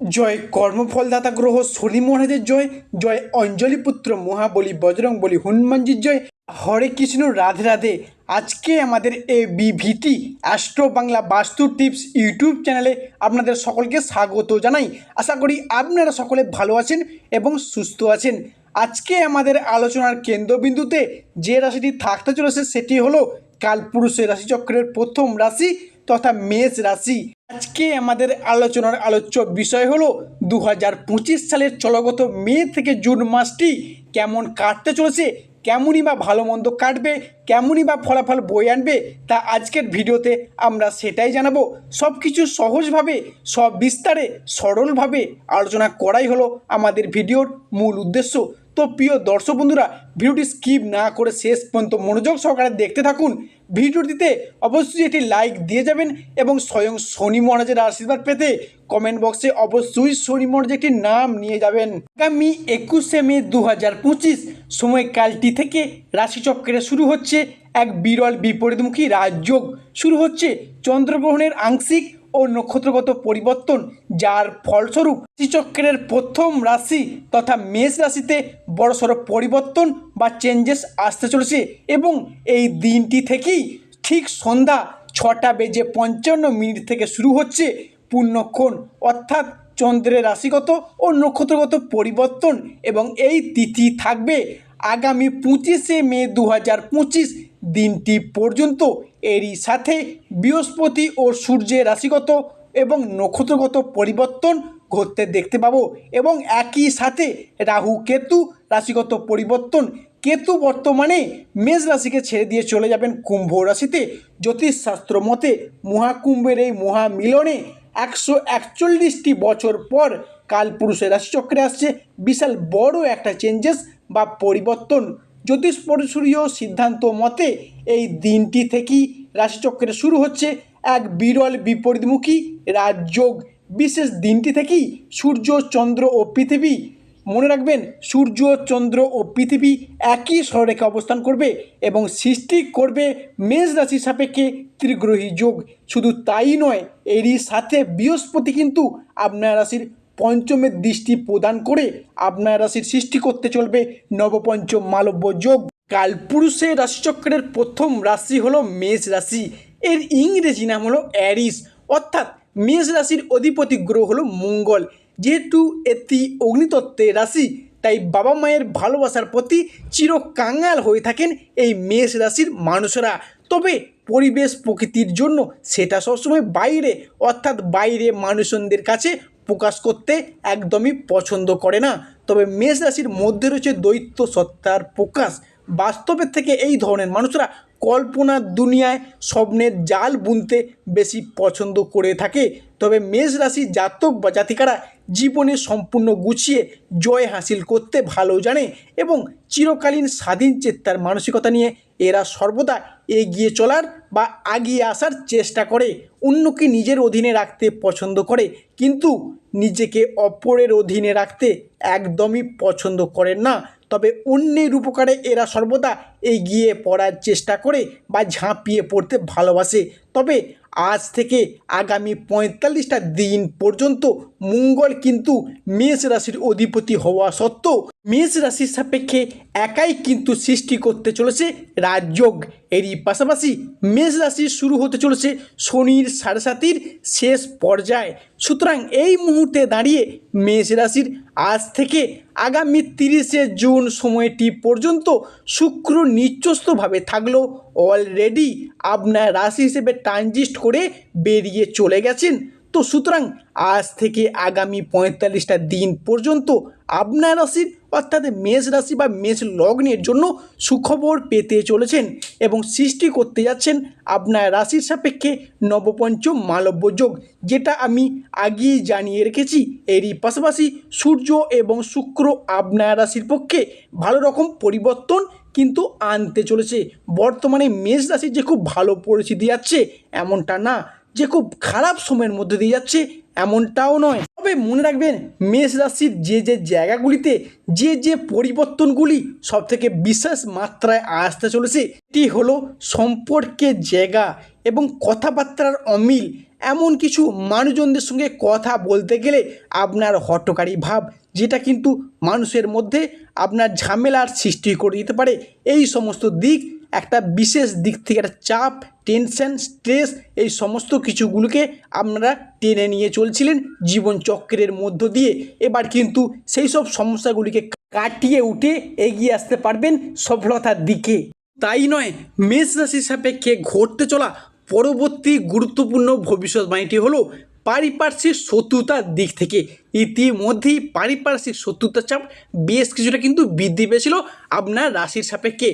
জয় কর্মফলদাতা গ্রহ শনি মহারাজের জয় জয় অঞ্জলি পুত্র মহাবলী বজরং বলি হনুমানজির জয়। হরে কৃষ্ণ, রাধে রাধে। আজকে আমাদের এ বিভিটি অ্যাস্ট্রো বাংলা বাস্তু টিপস ইউটিউব চ্যানেলে আপনাদের সকলকে স্বাগত জানাই। আশা করি আপনারা সকলে ভালো আছেন এবং সুস্থ আছেন। আজকে আমাদের আলোচনার কেন্দ্রবিন্দুতে যে রাশিটি থাকতে চলেছে সেটি হলো কালপুরুষের রাশিচক্রের প্রথম রাশি তথা মেষ রাশি। আজকে আমাদের আলোচনার আলোচ্য বিষয় হলো দু হাজার পঁচিশ সালের চলগত মে থেকে জুন মাসটি কেমন কাটতে চলেছে, কেমনই বা ভালো মন্দ কাটবে, কেমনই বা ফলাফল বই আনবে, তা আজকের ভিডিওতে আমরা সেটাই জানাব। সব কিছু সহজভাবে সব বিস্তারে সরলভাবে আলোচনা করাই হলো আমাদের ভিডিওর মূল উদ্দেশ্য। তো প্রিয় দর্শক বন্ধুরা, ভিডিওটি স্কিপ না করে শেষ পর্যন্ত মনোযোগ সহকারে দেখতে থাকুন। ভিডিওটিতে অবশ্যই একটি লাইক দিয়ে যাবেন এবং স্বয়ং শনি মহারাজের আশীর্বাদ পেতে কমেন্ট বক্সে অবশ্যই শনি মহারাজ একটি নাম নিয়ে যাবেন। আগামী একুশে মে দু হাজার পঁচিশ সময়কালটি থেকে রাশিচক্রে শুরু হচ্ছে এক বিরল বিপরীতমুখী রাজযোগ। শুরু হচ্ছে চন্দ্রগ্রহণের আংশিক ও নক্ষত্রগত পরিবর্তন, যার ফলস্বরূপ রাশিচক্রের প্রথম রাশি তথা মেষ রাশিতে বড়সড় পরিবর্তন বা চেঞ্জেস আসতে চলেছে এবং এই দিনটি থেকেই ঠিক সন্ধ্যা ছটা বেজে পঞ্চান্ন মিনিট থেকে শুরু হচ্ছে পূর্ণক্ষণ। অর্থাৎ চন্দ্রের রাশিগত ও নক্ষত্রগত পরিবর্তন এবং এই তিথি থাকবে আগামী পঁচিশে মে দু হাজার পঁচিশ দিনটি পর্যন্ত এরই সাথে বৃহস্পতি ও সূর্যের রাশিগত এবং নক্ষত্রগত পরিবর্তন ঘটতে দেখতে পাবো এবং একই সাথে রাহু কেতু রাশিগত পরিবর্তন। কেতু বর্তমানে মেষ রাশিকে ছেড়ে দিয়ে চলে যাবেন কুম্ভ রাশিতে। জ্যোতিষশাস্ত্র মতে মহাকুম্ভের এই মহামিলনে একশো একচল্লিশটি বছর পর কালপুরুষের রাশিচক্রে আসছে বিশাল বড় একটা চেঞ্জেস বা পরিবর্তন। জ্যোতিষ পরিসূরীয় সিদ্ধান্ত মতে এই দিনটি থেকেই রাশিচক্রে শুরু হচ্ছে এক বিরল বিপরীতমুখী রাজযোগ। বিশেষ দিনটি থেকেই সূর্য, চন্দ্র ও পৃথিবী, মনে রাখবেন, সূর্য, চন্দ্র ও পৃথিবী একই সররেখে অবস্থান করবে এবং সৃষ্টি করবে মেষ রাশির সাপেক্ষে ত্রিগ্রহী যোগ। শুধু তাই নয়, এরই সাথে বৃহস্পতি কিন্তু আপনার রাশির পঞ্চমের দৃষ্টি প্রদান করে আপনার রাশির সৃষ্টি করতে চলবে নবপঞ্চম মালব্য যোগ। কালপুরুষের রাশিচক্রের প্রথম রাশি হলো মেষ রাশি। এর ইংরেজি নাম হলো অ্যারিস। অর্থাৎ মেষ রাশির অধিপতি গ্রহ হলো মঙ্গল। যেহেতু এটি অগ্নিতত্ত্বের রাশি, তাই বাবা মায়ের ভালোবাসার প্রতি চির কাঙাল হয়ে থাকেন এই মেষ রাশির মানুষরা। তবে পরিবেশ প্রকৃতির জন্য সেটা সবসময় বাইরে, অর্থাৎ বাইরে মানুষজনদের কাছে প্রকাশ করতে একদমই পছন্দ করে না। তবে মেষ রাশির মধ্যে রয়েছে দৈত্য সত্তার প্রকাশ। বাস্তবের থেকে এই ধরনের মানুষরা কল্পনার দুনিয়ায় স্বপ্নের জাল বুনতে বেশি পছন্দ করে থাকে। তবে মেষ রাশি জাতক বা জাতিকারা জীবনে সম্পূর্ণ গুছিয়ে জয় হাসিল করতে ভালো জানে এবং চিরকালীন স্বাধীন চেত্তার মানসিকতা নিয়ে এরা সর্বদা এগিয়ে চলার বা আগিয়ে আসার চেষ্টা করে। অন্যকে নিজের অধীনে রাখতে পছন্দ করে, কিন্তু নিজেকে অপরের অধীনে রাখতে একদমই পছন্দ করেন না। তবে অন্যের উপকারে এরা সর্বদা এগিয়ে পড়ার চেষ্টা করে বা ঝাঁপিয়ে পড়তে ভালোবাসে। তবে আজ থেকে আগামী পঁয়তাল্লিশটা দিন পর্যন্ত মঙ্গল কিন্তু মেষ রাশির অধিপতি হওয়া সত্ত্বেও মেষ রাশির সাপেক্ষে একাই কিন্তু সৃষ্টি করতে চলেছে রাজযোগ। এরই পাশাপাশি মেষ রাশি শুরু হতে চলেছে শনির সাড়ে শেষ পর্যায়ে। সুতরাং এই মুহূর্তে দাঁড়িয়ে মেষ রাশির আজ থেকে আগামী তিরিশে জুন সময়টি পর্যন্ত শুক্র নিচস্থভাবে থাকলেও অলরেডি আপনার রাশি হিসেবে ট্রানজিস্ট করে বেরিয়ে চলে গেছেন। তো সুতরাং আজ থেকে আগামী পঁয়তাল্লিশটা দিন পর্যন্ত আপনার রাশির, অর্থাৎ মেষ রাশি বা মেষ লগ্নের জন্য সুখবর পেতে চলেছেন এবং সৃষ্টি করতে যাচ্ছেন আপনার রাশির সাপেক্ষে নবপঞ্চম মালব্য যোগ, যেটা আমি আগেই জানিয়ে রেখেছি। এরই পাশাপাশি সূর্য এবং শুক্র আপনার রাশির পক্ষে ভালো রকম পরিবর্তন কিন্তু আনতে চলেছে। বর্তমানে মেষ রাশির যে খুব ভালো পরিস্থিতি যাচ্ছে, এমনটা না। যে খুব খারাপ সময়ের মধ্যে দিয়ে যাচ্ছে, এমনটাও নয়। তবে মনে রাখবেন, মেষ রাশির যে যে জায়গাগুলিতে যে যে পরিবর্তনগুলি সব থেকে বিশেষ মাত্রায় আসতে চলেছে, এটি হলো সম্পর্কের জায়গা এবং কথাবার্তার অমিল। এমন কিছু মানুষজনদের সঙ্গে কথা বলতে গেলে আপনার হটকারী ভাব, যেটা কিন্তু মানুষের মধ্যে আপনার ঝামেলার সৃষ্টি করে দিতে পারে। এই সমস্ত দিক একটা বিশেষ দিক থেকে একটা চাপ টেনশন স্ট্রেস এই সমস্ত কিছুগুলোকে আপনারা টেনে নিয়ে চলছিলেন জীবনচক্রের মধ্য দিয়ে। এবার কিন্তু সেই সব সমস্যাগুলিকে কাটিয়ে উঠে এগিয়ে আসতে পারবেন সফলতার দিকে। তাই নয়, মেষ রাশির সাপেক্ষে ঘটতে চলা পরবর্তী গুরুত্বপূর্ণ ভবিষ্যৎবাণীটি হলো পারিপার্শ্বিক শত্রুতার দিক থেকে। ইতিমধ্যেই পারিপার্শ্বিক শত্রুতার চাপ বেশ কিছুটা কিন্তু বৃদ্ধি পেয়েছিল আপনার রাশির সাপেক্ষে।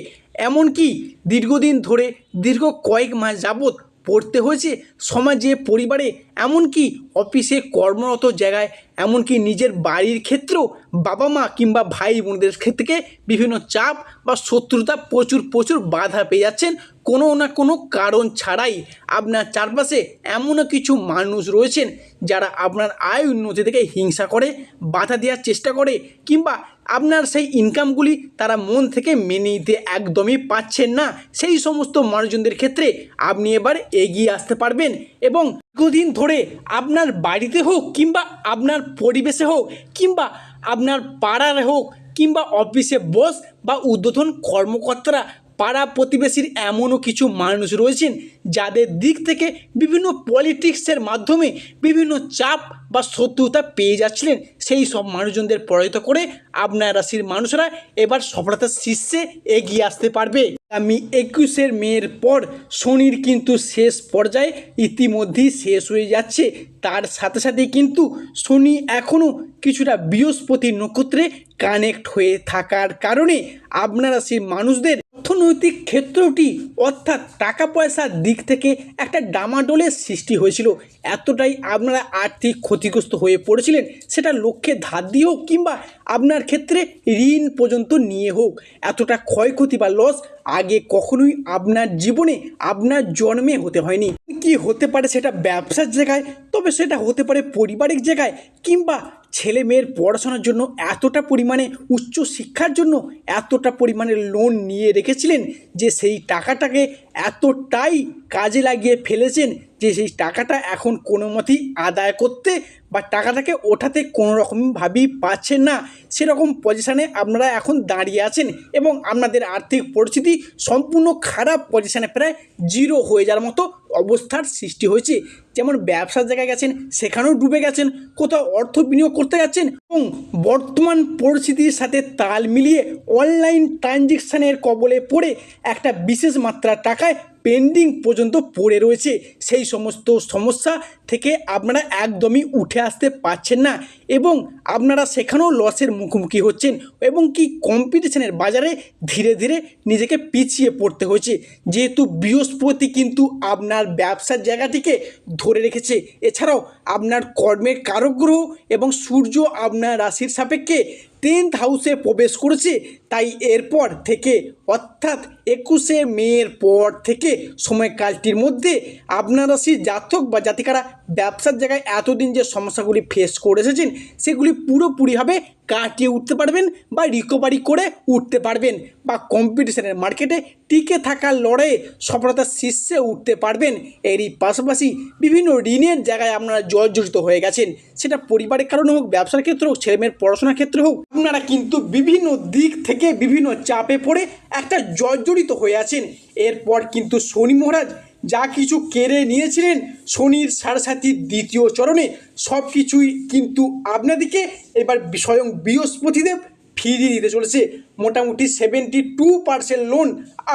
এমনকি দীর্ঘদিন ধরে, দীর্ঘ কয়েক মাস যাবৎ পড়তে হয়েছে সমাজে, পরিবারে, এমনকি অফিসে, কর্মরত জায়গায়, এমনকি নিজের বাড়ির ক্ষেত্রেও বাবা মা কিংবা ভাই বোনদের থেকে বিভিন্ন চাপ বা শত্রুতা প্রচুর প্রচুর বাধা পেয়ে যাচ্ছেন। কোনো না কোনো কারণ ছাড়াই আপনার চারপাশে এমনও কিছু মানুষ রয়েছেন যারা আপনার আয় উন্নতি থেকে হিংসা করে, বাধা দেওয়ার চেষ্টা করে, কিংবা আপনার সেই ইনকামগুলি তারা মন থেকে মেনে নিতে একদমই পাচ্ছেন না। সেই সমস্ত মানুষজনদের ক্ষেত্রে আপনি এবার এগিয়ে আসতে পারবেন এবং দীর্ঘদিন ধরে আপনার বাড়িতে হোক কিংবা আপনার পরিবেশে হোক কিংবা আপনার পাড়ার হোক কিংবা অফিসে বস বা উদ্বোধন কর্মকর্তারা পাড়া প্রতিবেশীর এমনও কিছু মানুষ রয়েছেন যাদের দিক থেকে বিভিন্ন পলিটিক্সের মাধ্যমে বিভিন্ন চাপ বা শত্রুতা পেয়ে যাচ্ছিলেন। সেই সব মানুষজনদের পরাজিত করে আপনার রাশির মানুষরা এবার সফলতার শীর্ষে এগিয়ে আসতে পারবে। আমি একুশের মেয়ের পর শনির কিন্তু শেষ পর্যায়ে ইতিমধ্যেই শেষ হয়ে যাচ্ছে। তার সাথে সাথে কিন্তু শনি এখনও কিছুটা বৃহস্পতি নক্ষত্রে কানেক্ট হয়ে থাকার কারণে আপনারা সেই মানুষদের অর্থনৈতিক ক্ষেত্রটি অর্থাৎ টাকা পয়সার দিক থেকে একটা ডামাডোলের সৃষ্টি হয়েছিল। এতটাই আপনারা আর্থিক ক্ষতিগ্রস্ত হয়ে পড়েছিলেন, সেটা লক্ষ্যে ধার দিয়ে হোক কিংবা আপনার ক্ষেত্রে ঋণ পর্যন্ত নিয়ে হোক। এতটা ক্ষয়ক্ষতি বা লস আগে কখনোই আপনার জীবনে আপনার জন্মে হতে হয়নি। কি হতে পারে সেটা ব্যবসার জায়গায়, তবে সেটা হতে পারে পারিবারিক জায়গায় কিংবা ছেলে মেয়ের পড়াশোনার জন্য এতটা পরিমাণে উচ্চ শিক্ষার জন্য এতটা পরিমাণে লোন নিয়ে রেখেছিলেন যে সেই টাকাটাকে এতটাই কাজে লাগিয়ে ফেলেছেন যে সেই টাকাটা এখন কোনো মতেই আদায় করতে বা টাকাটাকে ওঠাতে কোনো রকমভাবেই পাচ্ছেন না, সেরকম পজিশানে আপনারা এখন দাঁড়িয়ে আছেন এবং আপনাদের আর্থিক পরিস্থিতি সম্পূর্ণ খারাপ পজিশানে প্রায় জিরো হয়ে যাওয়ার মতো অবস্থার সৃষ্টি হয়েছে। যেমন ব্যবসার জায়গায় গেছেন, সেখানেও ডুবে গেছেন, কোথাও অর্থ বিনিয়োগ করতে যাচ্ছেন এবং বর্তমান পরিস্থিতির সাথে তাল মিলিয়ে অনলাইন ট্রানজেকশানের কবলে পড়ে একটা বিশেষ মাত্রার টাকায় পেন্ডিং পর্যন্ত পড়ে রয়েছে। সেই সমস্ত সমস্যা থেকে আপনারা একদমই উঠে আসতে পারছেন না এবং আপনারা সেখানেও লসের মুখোমুখি হচ্ছেন এবং কি কম্পিটিশনের বাজারে ধীরে ধীরে নিজেকে পিছিয়ে পড়তে হয়েছে। যেহেতু বৃহস্পতি কিন্তু আপনার ব্যবসার জায়গাটিকে ধরে রেখেছে। এছাড়াও আপনার কর্মের কারগ্রহ এবং সূর্য আপনার রাশির সাপেক্ষে টেন্থ হাউসে প্রবেশ করেছে। তাই এরপর থেকে অর্থাৎ একুশে মের পর থেকে সময়কালটির মধ্যে আপনার রাশির জাতক বা জাতিকারা ব্যবসার জায়গায় এতদিন যে সমস্যাগুলি ফেস করে এসেছেন, সেগুলি পুরোপুরিভাবে কাটিয়ে উঠতে পারবেন বা রিকভারি করে উঠতে পারবেন বা কম্পিটিশনের মার্কেটে টিকে থাকার লড়াইয়ে সফলতার শীর্ষে উঠতে পারবেন। এরই পাশাপাশি বিভিন্ন ঋণের জায়গায় আপনারা জর্জরিত হয়ে গেছেন। সেটা পরিবারের কারণে হোক, ব্যবসার ক্ষেত্রে হোক, ছেলেমেয়ের পড়াশোনার ক্ষেত্রে হোক, আপনারা কিন্তু বিভিন্ন দিক থেকে বিভিন্ন চাপে পড়ে একটা জর্জরিত হয়ে আছেন। এরপর কিন্তু শনি মহারাজ যা কিছু কেড়ে নিয়েছিলেন শনির সারসাথীর দ্বিতীয় চরণে, সব কিছুই কিন্তু আপনাদিকে এবার স্বয়ং বৃহস্পতিদেব ফিরিয়ে দিতে চলেছে। মোটামুটি সেভেন্টি টু পার্সেন্ট লোন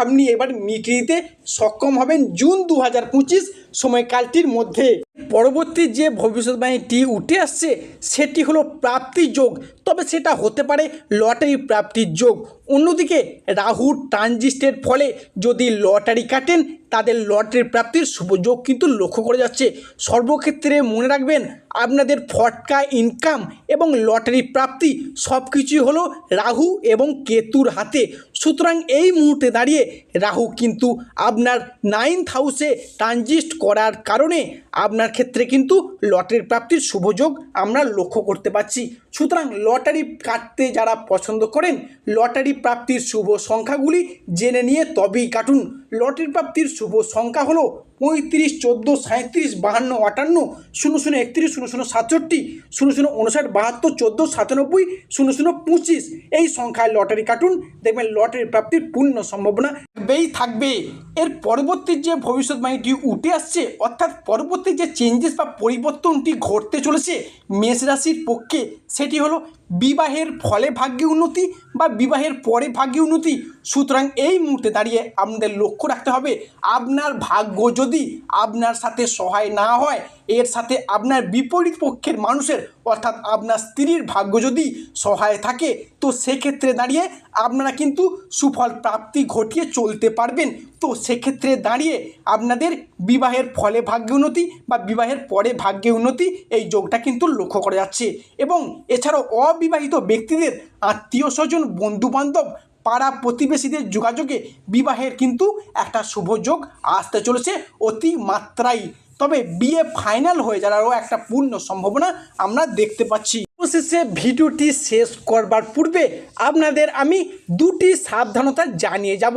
আপনি এবার মিটিয়ে দিতে সক্ষম হবেন জুন দু হাজার পঁচিশ সময়কালটির মধ্যে। পরবর্তী যে ভবিষ্যৎবাণীটি উঠে আসছে, সেটি হলো প্রাপ্তির যোগ। তবে সেটা হতে পারে লটারি প্রাপ্তির যোগ। অন্যদিকে রাহু ট্রানজিস্টের ফলে যদি লটারি কাটেন, তাদের লটারি প্রাপ্তির শুভযোগ কিন্তু লক্ষ্য করে যাচ্ছে। সর্বক্ষেত্রে মনে রাখবেন, আপনাদের ফটকা ইনকাম এবং লটারি প্রাপ্তি সব কিছুই হলো রাহু এবং কেতুর হাতে। সুতরাং এই মুহূর্তে দাঁড়িয়ে রাহু কিন্তু আপনার নাইন্থ হাউসে ট্রানজিস্ট করার কারণে আপনার ক্ষেত্রে কিন্তু লটারির প্রাপ্তির শুভযোগ আমরা লক্ষ্য করতে পারছি। সুতরাং লটারি কাটতে যারা পছন্দ করেন, লটারি প্রাপ্তির শুভ সংখ্যাগুলি জেনে নিয়ে তবেই কাটুন। লটারি প্রাপ্তির শুভ সংখ্যা হলো পঁয়ত্রিশ, চোদ্দ সাঁত্রিশ বাহান্ন, আটান্ন, শূন্য শূন্য একত্রিশ, শূন্য শূন্য সাতষট্টি, শূন্য শূন্য উনষাট বাহাত্তর, চোদ্দ, সাতানব্বই, শূন্য শূন্য পঁচিশ। এই সংখ্যায় লটারি কাটুন, দেখবেন লটারি প্রাপ্তির পূর্ণ সম্ভাবনা থাকবেই থাকবে। এর পরবর্তী যে ভবিষ্যৎবাণীটি উঠে আসছে, অর্থাৎ পরবর্তী যে চেঞ্জেস বা পরিবর্তনটি ঘটতে চলেছে মেষ রাশির পক্ষে, সেটি হলো বিবাহের ফলে ভাগ্যে উন্নতি বা বিবাহের পরে ভাগ্যে উন্নতি? সুতরাং এই মুহূর্তে দাঁড়িয়ে আপনাদের লক্ষ্য রাখতে হবে, আপনার ভাগ্য যদি আপনার সাথে সহায় না হয়, এর সাথে আপনার বিপরীত পক্ষের মানুষের, অর্থাৎ আপনার স্ত্রীর ভাগ্য যদি সহায় থাকে, তো সেক্ষেত্রে দাঁড়িয়ে আপনারা কিন্তু সুফল প্রাপ্তি ঘটিয়ে চলতে পারবেন। তো সেক্ষেত্রে দাঁড়িয়ে আপনাদের বিবাহের ফলে ভাগ্য উন্নতি বা বিবাহের পরে ভাগ্যে উন্নতি, এই যোগটা কিন্তু লক্ষ্য করা যাচ্ছে। এবং এছাড়াও অবিবাহিত ব্যক্তিদের আত্মীয় স্বজন, বন্ধুবান্ধব, পাড়া প্রতিবেশীদের যোগাযোগে বিবাহের কিন্তু একটা শুভ যোগ আসতে চলেছে অতি মাত্রাই তবে বিয়ে ফাইনাল হয়ে যাওয়ারও একটা পূর্ণ সম্ভাবনা আমরা দেখতে পাচ্ছি। অবশেষে ভিডিওটি শেষ করবার পূর্বে আপনাদের আমি দুটি সাবধানতা জানিয়ে যাব।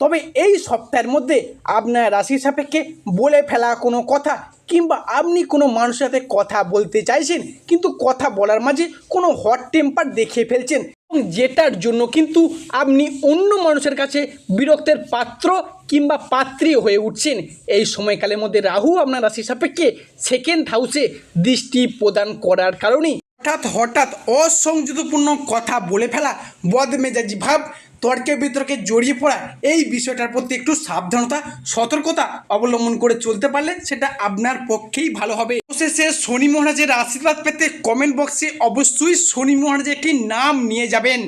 তবে এই সপ্তাহের মধ্যে আপনার রাশি সাপেক্ষে বলে ফেলা কোনো কথা কিংবা আপনি কোনো মানুষের সাথে কথা বলতে চাইছেন, কিন্তু কথা বলার মাঝে কোনো হট টেম্পার দেখিয়ে ফেলছেন যেটার জন্য কিন্তু আপনি অন্য মানুষের কাছে বিরক্তের পাত্র কিংবা পাত্রী হয়ে উঠছেন। এই সময়কালের মধ্যে রাহু আপনার রাশি সাপেক্ষে সেকেন্ড হাউসে দৃষ্টি প্রদান করার কারণেই হঠাৎ হঠাৎ অসংযতপূর্ণ কথা বলে ফেলা বদমেজাজি ভাব তর্কে বিতর্কে জড়িয়ে পড়া এই বিষয়টার প্রতি একটু সাবধানতা, সতর্কতা অবলম্বন করে চলতে পারলে সেটা আপনার পক্ষেই ভালো হবে। শেষে শনি মহারাজের আশীর্বাদ পেতে কমেন্ট বক্সে অবশ্যই শনি মহারাজের একটি নাম নিয়ে যাবেন।